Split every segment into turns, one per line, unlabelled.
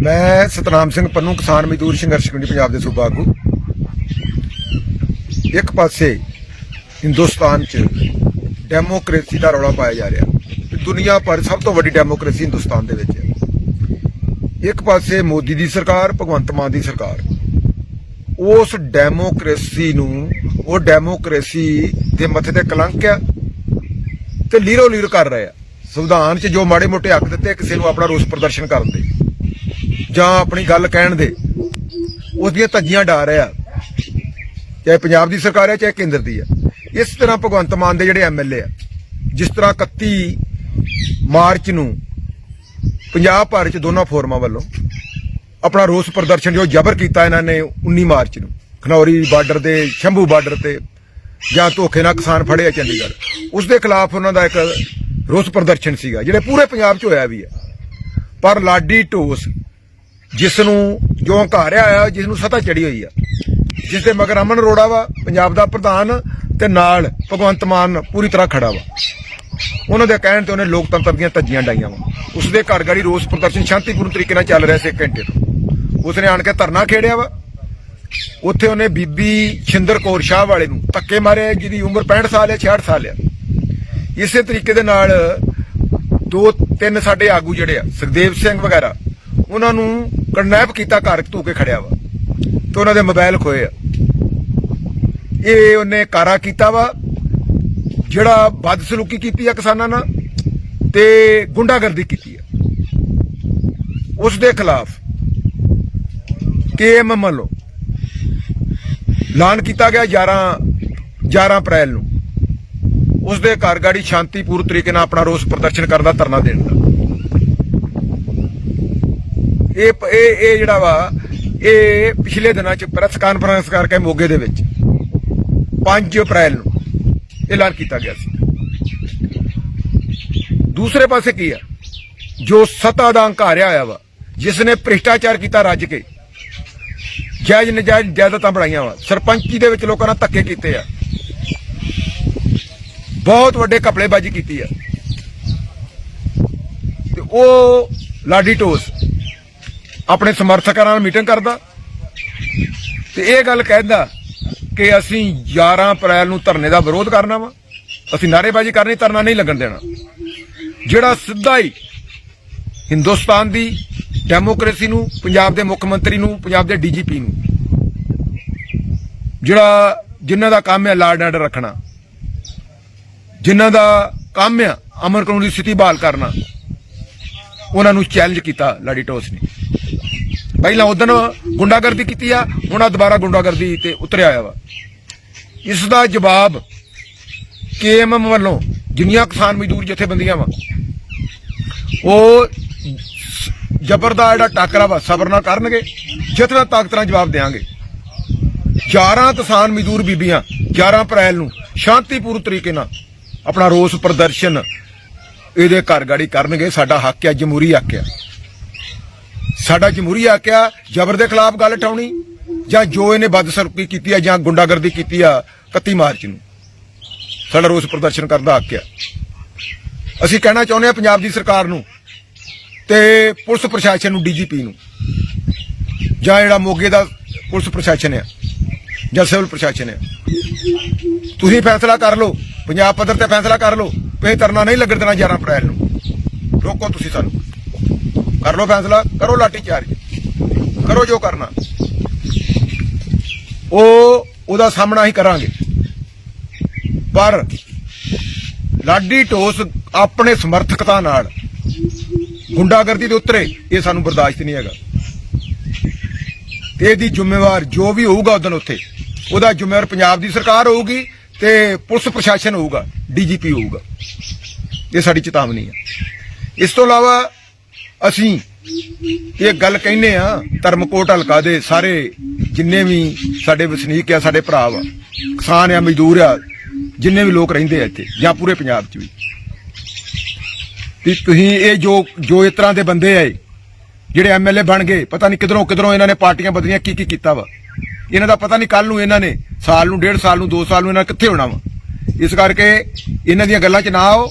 ਮੈਂ ਸਤਨਾਮ ਸਿੰਘ ਪੰਨੂ, ਕਿਸਾਨ ਮਜ਼ਦੂਰ ਸੰਘਰਸ਼ ਕਮੇਟੀ, ਪੰਜਾਬ ਦੇ ਸੂਬਾ ਆਗੂ। ਇੱਕ ਪਾਸੇ ਹਿੰਦੁਸਤਾਨ 'ਚ ਡੈਮੋਕ੍ਰੇਸੀ ਦਾ ਰੌਲਾ ਪਾਇਆ ਜਾ ਰਿਹਾ। ਤੇ ਦੁਨੀਆ ਭਰ ਸਭ ਤੋਂ ਵੱਡੀ ਡੈਮੋਕ੍ਰੇਸੀ ਹਿੰਦੁਸਤਾਨ ਦੇ ਵਿੱਚ ਹੈ। ਇੱਕ ਪਾਸੇ ਮੋਦੀ ਦੀ ਸਰਕਾਰ, ਭਗਵੰਤ ਮਾਨ ਦੀ ਸਰਕਾਰ। ਉਸ ਡੈਮੋਕ੍ਰੇਸੀ ਨੂੰ, ਉਹ ਡੈਮੋਕ੍ਰੇਸੀ ਦੇ ਮੱਥੇ ਤੇ ਕਲੰਕ ਆ ਤੇ ਲੀਰੋ ਲੀਰ ਕਰ ਰਹੇ। ਆ ਸੰਵਿਧਾਨ 'ਚ ਜੋ ਮਾੜੇ ਮੋਟੇ ਹੱਕ ਦਿੱਤੇ, ਕਿਸੇ ਨੂੰ ਆਪਣਾ ਰੋਸ ਪ੍ਰਦਰਸ਼ਨ ਕਰਨ ਦੇ। ਜਾਂ ਆਪਣੀ ਗੱਲ ਕਹਿਣ ਦੇ, ਉਸ ਦੀਆਂ ਧੱਜੀਆਂ ਡਾ ਰਿਹਾ। ਚਾਹੇ ਪੰਜਾਬ ਦੀ ਸਰਕਾਰ ਹੈ, ਚਾਹੇ ਕੇਂਦਰ ਦੀ ਹੈ। ਇਸ ਤਰ੍ਹਾਂ ਭਗਵੰਤ ਮਾਨ ਦੇ ਜਿਹੜੇ ਐਮਐਲਏ ਆ, ਜਿਸ ਤਰ੍ਹਾਂ 31 ਮਾਰਚ ਨੂੰ ਪੰਜਾਬ ਭਰ ਚ ਦੋਨਾਂ ਫੋਰਮਾਂ ਵੱਲੋਂ ਆਪਣਾ ਰੋਸ ਪ੍ਰਦਰਸ਼ਨ ਜੋ ਜ਼ਬਰ ਕੀਤਾ ਇਹਨਾਂ ਨੇ 19 ਮਾਰਚ ਨੂੰ, ਖਨੌਰੀ ਬਾਰਡਰ ਦੇ ਸ਼ੰਭੂ ਬਾਰਡਰ ਤੇ, ਜਾਂ ਧੋਖੇ ਨਾਲ ਕਿਸਾਨ ਫੜੇ ਆ ਚੰਡੀਗੜ੍ਹ। ਉਸ ਦੇ ਖਿਲਾਫ ਉਹਨਾਂ ਦਾ ਇੱਕ ਰੋਸ ਪ੍ਰਦਰਸ਼ਨ ਸੀਗਾ, ਜਿਹੜੇ ਪੂਰੇ ਪੰਜਾਬ 'ਚ ਹੋਇਆ ਵੀ ਹੈ। ਪਰ ਲਾਡੀ ਢੋਸ ਜਿਸ ਨੂੰ ਜੋ ਹੰਕਾਰਿਆ ਆ ਜਿਸ ਨੂੰ ਸਤਾ ਚੜੀ ਹੋਈ ਆ। ਜਿਸ ਦੇ ਮਗਰ ਅਮਨ ਅਰੋੜਾ ਵਾ, ਪੰਜਾਬ ਦਾ ਪ੍ਰਧਾਨ ਤੇ ਨਾਲ ਭਗਵੰਤ ਮਾਨ ਪੂਰੀ ਤਰ੍ਹਾਂ ਖੜਾ ਵਾ। ਉਹਨਾਂ ਦੇ ਕਹਿਣ ਤੇ ਉਹਨੇ ਲੋਕਤੰਤਰ ਦੀਆਂ ਧੱਜੀਆਂ ਡਾਈਆਂ ਵਾ। ਉਸ ਦੇ ਘਰ ਘੜੀ ਰੋਸ ਪ੍ਰਦਰਸ਼ਨ ਸ਼ਾਂਤੀਪੂਰਨ ਤਰੀਕੇ ਨਾਲ ਚੱਲ ਰਿਹਾ ਸੀ ਇੱਕ ਘੰਟੇ ਤੋਂ। ਉਸਨੇ ਆਣ ਕੇ ਧਰਨਾ ਖੇੜਿਆ ਵਾ। ਉੱਥੇ ਉਹਨੇ ਬੀਬੀ ਛਿੰਦਰ ਕੌਰ ਸ਼ਾਹ ਵਾਲੇ ਨੂੰ ਧੱਕੇ ਮਾਰੇ, ਜਿਹਦੀ ਉਮਰ 65 ਸਾਲ ਹੈ 66 ਸਾਲ ਹੈ। ਇਸੇ ਤਰੀਕੇ ਦੇ ਨਾਲ ਦੋ ਤਿੰਨ ਸਾਡੇ ਆਗੂ ਜਿਹੜੇ ਆ, ਸੁਖਦੇਵ ਸਿੰਘ ਵਗੈਰਾ, ਉਹਨਾਂ ਨੂੰ ਕਡਨੈਪ ਕੀਤਾ, ਘਰ ਧੂ ਕੇ ਖੜਿਆ ਵਾ। ਤੇ ਉਹਨਾਂ ਦੇ ਮੋਬਾਈਲ ਖੋਏ ਆ। ਇਹ ਉਹਨੇ ਕਾਰਾ ਕੀਤਾ ਵਾ, ਜਿਹੜਾ ਬਦਸਲੂਕੀ ਕੀਤੀ ਆ ਕਿਸਾਨਾਂ ਨਾਲ ਤੇ ਗੁੰਡਾਗਰਦੀ ਕੀਤੀ ਆ। ਉਸ ਦੇ ਖਿਲਾਫ ਕੇਐਮ ਵੱਲੋਂ ਐਲਾਨ ਕੀਤਾ ਗਿਆ 11 11 ਅਪ੍ਰੈਲ ਨੂੰ। ਉਸ ਦੇ ਘਰ ਗਾੜੀ ਸ਼ਾਂਤੀਪੂਰਨ ਤਰੀਕੇ ਨਾਲ ਆਪਣਾ ਰੋਸ ਪ੍ਰਦਰਸ਼ਨ ਕਰਦਾ ਧਰਨਾ ਦੇਣ ਦਾ। ਇਹ ਇਹ ਇਹ ਜਿਹੜਾ ਵਾ, ਇਹ ਪਿਛਲੇ ਦਿਨਾਂ ਚ ਪ੍ਰੈਸ ਕਾਨਫਰੰਸ ਕਰਕੇ ਮੋਗੇ ਦੇ ਵਿੱਚ 5 ਅਪ੍ਰੈਲ ਨੂੰ ਐਲਾਨ ਕੀਤਾ ਗਿਆ ਸੀ। ਦੂਸਰੇ ਪਾਸੇ ਕੀ ਆ? ਜੋ ਸੱਤਾ ਦਾ ਹੰਕਾਰਿਆ ਆਇਆ ਵਾ, ਜਿਸ ਨੇ ਭ੍ਰਿਸ਼ਟਾਚਾਰ ਕੀਤਾ ਰੱਜ ਕੇ, ਜਾਇਜ਼ ਨਜਾਇਜ਼ ਜਾਇਦਾਦਾਂ ਬਣਾਈਆਂ ਵਾ, ਸਰਪੰਚੀ ਦੇ ਵਿੱਚ ਲੋਕਾਂ ਨਾਲ ਧੱਕੇ ਕੀਤੇ ਆ। ਬਹੁਤ ਵੱਡੇ ਕਪੜੇਬਾਜ਼ੀ ਕੀਤੀ ਆ। ਤੇ ਉਹ ਲਾਡੀ ਟੋਸ ਆਪਣੇ ਸਮਰਥਕਾਂ ਨਾਲ ਮੀਟਿੰਗ ਕਰਦਾ। ਤੇ ਇਹ ਗੱਲ ਕਹਿੰਦਾ ਕਿ ਅਸੀਂ 11 ਅਪ੍ਰੈਲ ਨੂੰ ਧਰਨੇ ਦਾ ਵਿਰੋਧ ਕਰਨਾ ਵਾ। ਅਸੀਂ ਨਾਰੇਬਾਜ਼ੀ ਕਰਨੀ, ਧਰਨਾ ਨਹੀਂ ਲੱਗਣ ਦੇਣਾ। ਜਿਹੜਾ ਸਿੱਧਾ ਹੀ ਹਿੰਦੁਸਤਾਨ ਦੀ ਡੈਮੋਕ੍ਰੇਸੀ ਨੂੰ, ਪੰਜਾਬ ਦੇ ਮੁੱਖ ਮੰਤਰੀ ਨੂੰ, ਪੰਜਾਬ ਦੇ ਡੀਜੀਪੀ ਨੂੰ, ਜਿਹੜਾ ਜਿਨ੍ਹਾਂ ਦਾ ਕੰਮ ਹੈ ਲਾਰਡ ਆਰਡਰ ਰੱਖਣਾ, ਜਿਨ੍ਹਾਂ ਦਾ ਕੰਮ ਆ ਅਮਨ ਕਾਨੂੰਨ ਦੀ ਸਥਿਤੀ ਬਹਾਲ ਕਰਨਾ, ਉਹਨਾਂ ਨੂੰ ਚੈਲੰਜ ਕੀਤਾ ਲਾਡੀ ਟੋਸ ਨੇ। ਪਹਿਲਾਂ ਉਦੋਂ ਗੁੰਡਾਗਰਦੀ ਕੀਤੀ ਆ, ਹੁਣ ਆ ਦੁਬਾਰਾ ਗੁੰਡਾਗਰਦੀ ਤੇ ਉਤਰਿਆ ਆਇਆ ਵਾ। ਇਸ ਦਾ ਜਵਾਬ ਕੇਐਮਐਮ ਵੱਲੋਂ ਜਿੰਨੀਆਂ ਕਿਸਾਨ ਮਜ਼ਦੂਰ ਜਥੇਬੰਦੀਆਂ ਵਾ, ਉਹ ਜ਼ਬਰ ਦਾ ਜਿਹੜਾ ਟਾਕਰਾ ਵਾ, ਸਬਰ ਨਾਲ ਕਰਨਗੇ ਜਿਤਨਾ ਤਾਕਤ ਨਾਲ ਜਵਾਬ ਦੇਾਂਗੇ। 11 ਕਿਸਾਨ ਮਜ਼ਦੂਰ ਬੀਬੀਆਂ 11 ਅਪ੍ਰੈਲ ਨੂੰ ਸ਼ਾਂਤੀਪੂਰਨ ਤਰੀਕੇ ਨਾਲ ਆਪਣਾ ਰੋਸ ਪ੍ਰਦਰਸ਼ਨ ਇਹਦੇ ਘਰ ਗਾੜੀ ਕਰਨਗੇ, ਸਾਡਾ ਹੱਕ ਹੈ ਜਮਹੂਰੀ ਹੱਕ ਹੈ ਸਾਡਾ ਜਮਹੂਰੀ ਆਕਿਆ ਜ਼ਬਰ ਦੇ ਖਿਲਾਫ ਗੱਲ ਉਠਾਉਣੀ ਜਾਂ ਜੋ ਇਹਨੇ ਬਦਸਲੂਕੀ ਕੀਤੀ ਆ ਜਾਂ ਗੁੰਡਾਗਰਦੀ ਕੀਤੀ ਆ 31 ਮਾਰਚ ਨੂੰ। ਸਾਡਾ ਰੋਸ ਪ੍ਰਦਰਸ਼ਨ ਕਰਨ ਦਾ ਹੱਕ ਆ। ਅਸੀਂ ਕਹਿਣਾ ਚਾਹੁੰਦੇ ਆ ਪੰਜਾਬ ਦੀ ਸਰਕਾਰ ਨੂੰ ਤੇ ਪੁਲਿਸ ਪ੍ਰਸ਼ਾਸਨ ਨੂੰ, ਡੀਜੀਪੀ ਨੂੰ ਜਾਂ ਜਿਹੜਾ ਮੋਗੇ ਦਾ ਪੁਲਿਸ ਪ੍ਰਸ਼ਾਸਨ ਆ ਜਾਂ ਸਿਵਲ ਪ੍ਰਸ਼ਾਸਨ ਆ। ਤੁਸੀਂ ਫੈਸਲਾ ਕਰ ਲਓ, ਪੰਜਾਬ ਪੱਧਰ ਤੇ ਫੈਸਲਾ ਕਰ ਲਓ ਵੀ ਇਹ ਧਰਨਾ ਨਹੀਂ ਲੱਗਣ ਦੇਣਾ 11 ਅਪ੍ਰੈਲ ਨੂੰ। ਰੋਕੋ ਤੁਸੀਂ ਸਾਨੂੰ। ਕਰ ਲਓ ਫੈਸਲਾ, ਕਰੋ ਲਾਠੀ ਚਾਰਜ। ਕਰੋ ਜੋ ਕਰਨਾ। ਉਹ ਉਹਦਾ ਸਾਹਮਣਾ ਹੀ ਕਰਾਂਗੇ। ਪਰ ਲਾਡੀ ਢੋਸ ਆਪਣੇ ਸਮਰਥਕਤਾ ਨਾਲ ਗੁੰਡਾਗਰਦੀ ਦੇ ਉਤਰੇ ਇਹ ਸਾਨੂੰ ਬਰਦਾਸ਼ਤ ਨਹੀਂ ਹੈਗਾ। ਤੇ ਇਹਦੀ ਜ਼ਿੰਮੇਵਾਰ ਜੋ ਵੀ ਹੋਊਗਾ ਉਦੋਂ ਉੱਥੇ। ਉਹਦਾ ਜ਼ਿੰਮੇਵਾਰ ਪੰਜਾਬ ਦੀ ਸਰਕਾਰ ਹੋਊਗੀ ਤੇ ਪੁਲਿਸ ਪ੍ਰਸ਼ਾਸਨ ਹੋਊਗਾ, ਡੀਜੀਪੀ ਹੋਊਗਾ। ਇਹ ਸਾਡੀ ਚੇਤਾਵਨੀ ਹੈ। ਇਸ ਤੋਂ ਇਲਾਵਾ ਅਸੀਂ ਇਹ ਗੱਲ ਕਹਿੰਨੇ ਆ ਧਰਮਕੋਟ ਹਲਕਾ ਦੇ ਸਾਰੇ ਜਿੰਨੇ ਵੀ ਸਾਡੇ ਵਸਨੀਕ ਆ ਸਾਡੇ ਭਰਾ ਵਾ ਕਿਸਾਨ ਆ ਮਜ਼ਦੂਰ ਆ ਜਿੰਨੇ ਵੀ ਲੋਕ ਰਹਿੰਦੇ ਆ ਇੱਥੇ ਜਾਂ ਪੂਰੇ ਪੰਜਾਬ 'ਚ ਵੀ। ਵੀ ਤੁਸੀਂ ਇਹ ਜੋ ਜੋ ਇਸ ਤਰ੍ਹਾਂ ਦੇ ਬੰਦੇ ਆ ਇਹ, ਜਿਹੜੇ ਐਮਐਲਏ ਬਣ ਗਏ ਪਤਾ ਨਹੀਂ ਕਿਧਰੋਂ ਕਿਧਰੋਂ ਇਹਨਾਂ ਨੇ ਪਾਰਟੀਆਂ ਬਦਲੀਆਂ ਕੀ ਕੀ ਕੀਤਾ ਵਾ। ਇਹਨਾਂ ਦਾ ਪਤਾ ਨਹੀਂ ਕੱਲ ਨੂੰ ਇਹਨਾਂ ਨੇ ਸਾਲ ਨੂੰ ਡੇਢ ਸਾਲ ਨੂੰ 2 ਸਾਲ ਨੂੰ ਇਹਨਾਂ ਨੇ ਕਿੱਥੇ ਹੋਣਾ ਵਾ। ਇਸ ਕਰਕੇ ਇਹਨਾਂ ਦੀਆਂ ਗੱਲਾਂ 'ਚ ਨਾ ਆਓ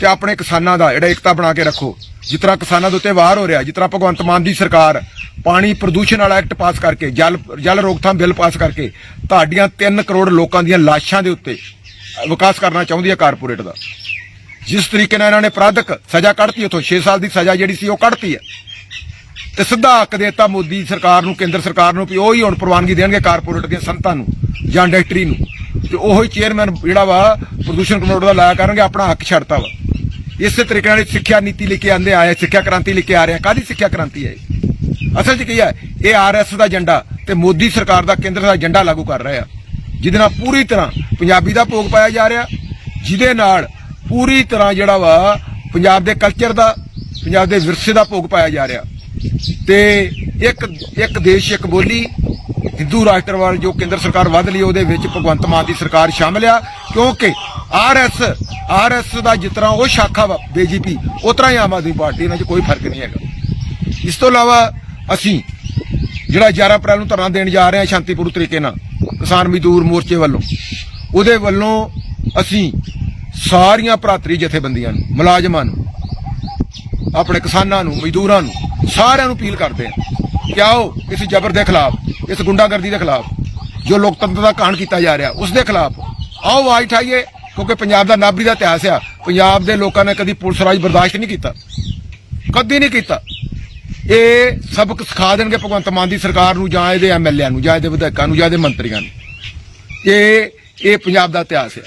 ਤੇ ਆਪਣੇ ਕਿਸਾਨਾਂ ਦਾ ਜਿਹੜਾ ਏਕਤਾ ਬਣਾ ਕੇ ਰੱਖੋ। ਜਿਸ ਤਰ੍ਹਾਂ ਕਿਸਾਨਾਂ ਦੇ ਉੱਤੇ ਵਾਰ ਹੋ ਰਿਹਾ, ਜਿਸ ਤਰ੍ਹਾਂ ਭਗਵੰਤ ਮਾਨ ਦੀ ਸਰਕਾਰ ਪਾਣੀ ਪ੍ਰਦੂਸ਼ਣ ਵਾਲਾ ਐਕਟ ਪਾਸ ਕਰਕੇ, ਜਲ ਜਲ ਰੋਕਥਾਮ ਬਿੱਲ ਪਾਸ ਕਰਕੇ ਤੁਹਾਡੀਆਂ 3 ਕਰੋੜ ਲੋਕਾਂ ਦੀਆਂ ਲਾਸ਼ਾਂ ਦੇ ਉੱਤੇ ਵਿਕਾਸ ਕਰਨਾ ਚਾਹੁੰਦੀ ਹੈ ਕਾਰਪੋਰੇਟ ਦਾ। ਜਿਸ ਤਰੀਕੇ ਨਾਲ ਇਹਨਾਂ ਨੇ ਅਪਰਾਧਕ ਸਜ਼ਾ ਕੱਢਤੀ, ਉਥੋਂ 6 ਸਾਲ ਦੀ ਸਜ਼ਾ ਜਿਹੜੀ ਸੀ ਉਹ ਕੱਢਤੀ ਹੈ। ਤੇ ਸਿੱਧਾ ਹੱਕ ਦੇਤਾ ਮੋਦੀ ਸਰਕਾਰ ਨੂੰ, ਕੇਂਦਰ ਸਰਕਾਰ ਨੂੰ ਵੀ ਉਹ ਹੀ ਹੁਣ ਪ੍ਰਵਾਨਗੀ ਦੇਣਗੇ ਕਾਰਪੋਰੇਟ ਦੀਆਂ ਸੰਤਾਂ ਨੂੰ ਜਾਂ ਇੰਡਸਟਰੀ ਨੂੰ। ਤੇ ਉਹੀ ਚੇਅਰਮੈਨ ਜਿਹੜਾ ਵਾ ਪ੍ਰਦੂਸ਼ਣ ਕੰਟਰੋਲ ਦਾ ਲਾਇਆ ਕਰਨਗੇ, ਆਪਣਾ ਹੱਕ ਛੱਡਤਾ ਵਾ। ਇਸੇ ਤਰੀਕੇ ਨਾਲ ਸਿੱਖਿਆ ਨੀਤੀ ਲੈ ਕੇ ਆਂਦੇ ਆਏ ਸਿੱਖਿਆ ਕ੍ਰਾਂਤੀ ਲੈ ਕੇ ਆ ਰਹੇ ਆ। ਕਾਦੀ ਸਿੱਖਿਆ ਕ੍ਰਾਂਤੀ ਹੈ ਅਸਲ 'ਚ ਕੀ ਹੈ? ਇਹ ਆਰਐਸ ਦਾ ਏਜੰਡਾ ਤੇ ਮੋਦੀ ਸਰਕਾਰ ਦਾ ਕੇਂਦਰ ਦਾ ਏਜੰਡਾ ਲਾਗੂ ਕਰ ਰਿਹਾ ਜਿਹਦੇ ਨਾਲ ਪੂਰੀ ਤਰ੍ਹਾਂ ਪੰਜਾਬੀ ਦਾ ਭੋਗ ਪਾਇਆ ਜਾ ਰਿਹਾ। ਜਿਹਦੇ ਨਾਲ ਪੂਰੀ ਤਰ੍ਹਾਂ ਜਿਹੜਾ ਵਾ ਪੰਜਾਬ ਦੇ ਕਲਚਰ ਦਾ, ਪੰਜਾਬ ਦੇ ਵਿਰਸੇ ਦਾ ਭੋਗ ਪਾਇਆ ਜਾ ਰਿਹਾ। ਤੇ ਇੱਕ ਇੱਕ ਦੇਸ਼, ਇੱਕ ਬੋਲੀ, ਹਿੰਦੂ ਰਾਸ਼ਟਰਵਾਦ ਜੋ ਕੇਂਦਰ ਸਰਕਾਰ ਵੱਧ ਲਈ, ਉਹਦੇ ਵਿੱਚ ਭਗਵੰਤ ਮਾਨ ਦੀ ਸਰਕਾਰ ਸ਼ਾਮਲ ਆ। ਕਿਉਂਕਿ ਆਰਐਸ ਆਰਐਸ ਦਾ ਜਿਸ ਤਰ੍ਹਾਂ ਉਹ ਸ਼ਾਖਾ ਵਾ ਬੀਜੇਪੀ ਉਸ ਤਰ੍ਹਾਂ ਹੀ ਆਮ ਆਦਮੀ ਪਾਰਟੀ ਇਹਨਾਂ 'ਚ ਕੋਈ ਫ਼ਰਕ ਨਹੀਂ ਹੈਗਾ। ਇਸ ਤੋਂ ਇਲਾਵਾ ਅਸੀਂ ਜਿਹੜਾ 11 ਅਪ੍ਰੈਲ ਨੂੰ ਧਰਨਾ ਦੇਣ ਜਾ ਰਹੇ ਹਾਂ ਸ਼ਾਂਤੀਪੂਰਨ ਤਰੀਕੇ ਨਾਲ, ਕਿਸਾਨ ਮਜ਼ਦੂਰ ਮੋਰਚੇ ਵੱਲੋਂ, ਉਹਦੇ ਵੱਲੋਂ ਅਸੀਂ ਸਾਰੀਆਂ ਭਰਾਤਰੀ ਜਥੇਬੰਦੀਆਂ ਨੂੰ, ਮੁਲਾਜ਼ਮਾਂ ਨੂੰ, ਆਪਣੇ ਕਿਸਾਨਾਂ ਨੂੰ, ਮਜ਼ਦੂਰਾਂ ਨੂੰ, ਸਾਰਿਆਂ ਨੂੰ ਅਪੀਲ ਕਰਦੇ ਹਾਂ ਕਿ ਆਓ ਇਸ ਜ਼ਬਰ ਦੇ ਖਿਲਾਫ, ਇਸ ਗੁੰਡਾਗਰਦੀ ਦੇ ਖਿਲਾਫ, ਜੋ ਲੋਕਤੰਤਰ ਦਾ ਕਾਣ ਕੀਤਾ ਜਾ ਰਿਹਾ, ਉਸ ਦੇ ਖਿਲਾਫ ਆਓ ਆਵਾਜ਼ ਉਠਾਈਏ, ਕਿਉਂਕਿ ਪੰਜਾਬ ਦਾ ਨਾਬਰੀ ਦਾ ਇਤਿਹਾਸ ਆ। ਪੰਜਾਬ ਦੇ ਲੋਕਾਂ ਨੇ ਕਦੀ ਪੁਲਿਸ ਰਾਜ ਬਰਦਾਸ਼ਤ ਨਹੀਂ ਕੀਤਾ। ਕਦੀ ਨਹੀਂ ਕੀਤਾ। ਇਹ ਸਬਕ ਸਿਖਾ ਦੇਣਗੇ ਭਗਵੰਤ ਮਾਨ ਦੀ ਸਰਕਾਰ ਨੂੰ ਜਾਂ ਇਹਦੇ ਐਮਐਲਏ ਨੂੰ, ਜਾਂ ਇਹਦੇ ਵਿਧਾਇਕਾਂ ਨੂੰ, ਜਾਂ ਇਹਦੇ ਮੰਤਰੀਆਂ ਨੂੰ। ਇਹ ਇਹ ਪੰਜਾਬ ਦਾ ਇਤਿਹਾਸ ਹੈ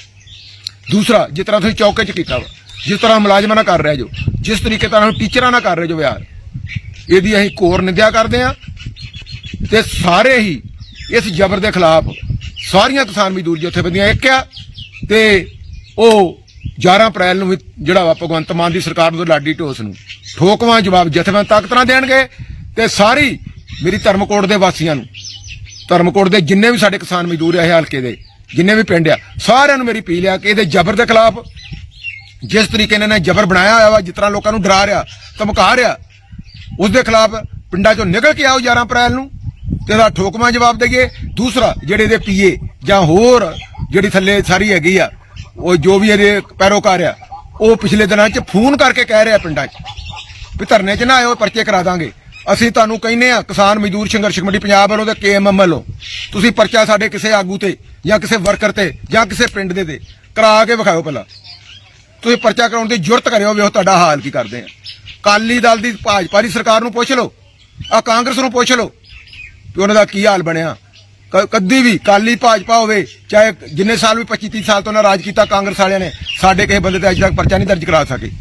ਦੂਸਰਾ, ਜਿਸ ਤਰ੍ਹਾਂ ਤੁਸੀਂ ਚੌਕੇ 'ਚ ਕੀਤਾ ਵਾ, ਜਿਸ ਤਰ੍ਹਾਂ ਮੁਲਾਜ਼ਮਾਂ ਨਾਲ ਕਰ ਰਹੇ ਜੋ, ਜਿਸ ਤਰੀਕੇ ਨਾਲ ਟੀਚਰਾਂ ਨਾਲ ਕਰ ਰਹੇ ਜੋ ਵਿਹਾਰ, ਇਹਦੀ ਅਸੀਂ ਕੋਰ ਨਿੰਦਿਆ ਕਰਦੇ ਆ। ਤੇ ਸਾਰੇ ਹੀ ਇਸ ਜ਼ਬਰ ਦੇ ਖਿਲਾਫ ਸਾਰੀਆਂ ਕਿਸਾਨ ਮਜ਼ਦੂਰ ਜਥੇਬੰਦੀਆਂ ਇੱਕ ਆ ਤੇ ਉਹ 11 ਅਪ੍ਰੈਲ ਨੂੰ ਵੀ ਜਿਹੜਾ ਵਾ ਭਗਵੰਤ ਮਾਨ ਦੀ ਸਰਕਾਰ ਨੂੰ ਲਾਡੀ ਢੋਸ ਨੂੰ ਠੋਕਵਾਂ ਜਵਾਬ ਜਥੇਬੰਦ ਤਾਕਤ ਨਾਲ ਦੇਣਗੇ ਤੇ ਸਾਰੀ ਮੇਰੀ ਧਰਮਕੋਟ ਦੇ ਵਾਸੀਆਂ ਨੂੰ, ਧਰਮਕੋਟ ਦੇ ਜਿੰਨੇ ਵੀ ਸਾਡੇ ਕਿਸਾਨ ਮਜ਼ਦੂਰ ਆ ਇਹ ਹਲਕੇ ਦੇ, ਜਿੰਨੇ ਵੀ ਪਿੰਡ ਆ, ਸਾਰਿਆਂ ਨੂੰ ਮੇਰੀ ਅਪੀਲ ਆ ਕਿ ਇਹਦੇ ਜ਼ਬਰ ਦੇ ਖਿਲਾਫ ਜਿਸ ਤਰੀਕੇ ਨਾਲ ਇਹਨੇ ਜ਼ਬਰ ਬਣਾਇਆ ਹੋਇਆ ਵਾ, ਜਿਸ ਤਰ੍ਹਾਂ ਲੋਕਾਂ ਨੂੰ ਡਰਾ ਰਿਹਾ, ਧਮਕਾ ਰਿਹਾ ਉਸ ਦੇ ਖਿਲਾਫ ਪਿੰਡਾਂ ਚੋਂ ਨਿਕਲ ਕੇ ਆਓ 11 ਅਪ੍ਰੈਲ ਨੂੰ। ਇਹਦਾ ਠੋਕਵਾਂ ਜਵਾਬ ਦੇਈਏ। ਦੂਸਰਾ, ਜਿਹੜੇ ਇਹਦੇ ਪੀਏ ਜਾਂ ਹੋਰ ਜਿਹੜੀ ਥੱਲੇ ਸਾਰੀ ਹੈਗੀ ਆ, ਉਹ ਜੋ ਵੀ ਇਹਦੇ ਪੈਰੋਕਾਰ ਆ, ਉਹ ਪਿਛਲੇ ਦਿਨਾਂ 'ਚ ਫੋਨ ਕਰਕੇ ਕਹਿ ਰਿਹਾ ਪਿੰਡਾਂ 'ਚ ਵੀ ਧਰਨੇ 'ਚ ਨਾ ਆਇਓ, ਪਰਚੇ ਕਰਾ ਦਾਂਗੇ। ਅਸੀਂ ਤੁਹਾਨੂੰ ਕਹਿੰਨੇ ਆ ਕਿਸਾਨ ਮਜ਼ਦੂਰ ਸੰਘਰਸ਼ ਕਮੇਟੀ ਪੰਜਾਬ ਵੱਲੋਂ ਤੇ ਕੇਐਮਐਮ ਵੱਲੋਂ, ਤੁਸੀਂ ਪਰਚਾ ਸਾਡੇ ਕਿਸੇ ਆਗੂ ਤੇ ਜਾਂ ਕਿਸੇ ਵਰਕਰ ਤੇ ਜਾਂ ਕਿਸੇ ਪਿੰਡ ਦੇ ਤੇ ਕਰਾ ਕੇ ਵਿਖਾਓ ਪਹਿਲਾਂ। ਤੁਸੀਂ ਪਰਚਾ ਕਰਾਉਣ ਦੀ ਜੁਰਤ ਕਰਿਓ, ਵੇਖੋ ਤੁਹਾਡਾ ਹਾਲ ਕੀ ਕਰਦੇ ਆ। ਕਾਲੀ ਦਲ ਦੀ ਭਾਜਪਾ ਦੀ ਸਰਕਾਰ ਨੂੰ ਪੁੱਛ ਲਓ ਆ ਕਾਂਗਰਸ ਨੂੰ ਪੁੱਛ ਲਓ ਕਿ ਉਹਨਾਂ ਦਾ ਕੀ ਹਾਲ ਬਣਿਆ? ਕ- ਕਦੀ ਵੀ ਕਾਲੀ ਭਾਜਪਾ ਹੋਵੇ, ਚਾਹੇ ਜਿੰਨੇ ਸਾਲ ਵੀ 25 30 ਸਾਲ ਤੋਂ ਉਹਨਾਂ ਰਾਜ ਕੀਤਾ ਕਾਂਗਰਸ ਵਾਲਿਆਂ ਨੇ, ਸਾਡੇ ਕਿਸੇ ਬੰਦੇ ਤੇ ਅੱਜ ਤੱਕ ਪਰਚਾ ਨਹੀਂ ਦਰਜ ਕਰਾ ਸਕੇ।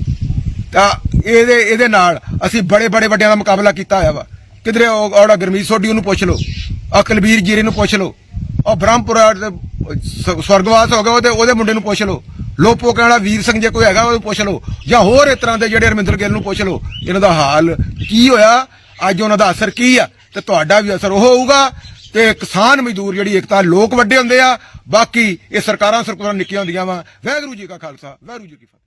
ਤਾਂ ਇਹਦੇ ਇਹਦੇ ਨਾਲ ਅਸੀਂ ਬੜੇ ਬੜੇ ਵੱਡਿਆਂ ਦਾ ਮੁਕਾਬਲਾ ਕੀਤਾ ਹੋਇਆ ਵਾ। ਕਿਧਰੇ ਉਹ, ਉਹਦਾ ਗਰਮੀਤ ਸੋਢੀ ਉਹਨੂੰ ਪੁੱਛ ਲਓ ਆ ਕਲਬੀਰ ਜੀਰੇ ਨੂੰ ਪੁੱਛ ਲਓ ਉਹ ਬ੍ਰਹਮਪੁਰਾ ਸ- ਸਵਰਗਵਾਸ ਹੋ ਗਿਆ, ਉਹਦੇ ਉਹਦੇ ਮੁੰਡੇ ਨੂੰ ਪੁੱਛ ਲਓ, ਲੋਪੋ ਕਹਿਣ ਵਾਲਾ ਵੀਰ ਸਿੰਘ ਜੇ ਕੋਈ ਹੈਗਾ, ਉਹਨੂੰ ਪੁੱਛ ਲਓ, ਜਾਂ ਹੋਰ ਇਸ ਤਰ੍ਹਾਂ ਦੇ ਜਿਹੜੇ ਰਮਿੰਦਰ ਗਿੱਲ ਨੂੰ ਪੁੱਛ ਲਓ, ਇਹਨਾਂ ਦਾ ਹਾਲ ਕੀ ਹੋਇਆ? ਅੱਜ ਉਹਨਾਂ ਦਾ ਅਸਰ ਕੀ ਆ? ਤੇ ਤੁਹਾਡਾ ਵੀ ਅਸਰ ਉਹ ਹੋਊਗਾ ਤੇ ਕਿਸਾਨ ਮਜ਼ਦੂਰ ਜਿਹੜੀ ਇੱਕ ਤਾਂ ਲੋਕ ਵੱਡੇ ਹੁੰਦੇ ਆ, ਬਾਕੀ ਇਹ ਸਰਕਾਰਾਂ ਸਰਕਾਰਾਂ ਨਿੱਕੀਆਂ ਹੁੰਦੀਆਂ ਵਾ। ਵਾਹਿਗੁਰੂ ਜੀ ਕਾ ਖਾਲਸਾ, ਵਾਹਿਗੁਰੂ ਜੀ ਕੀ ਫਤਿਹ।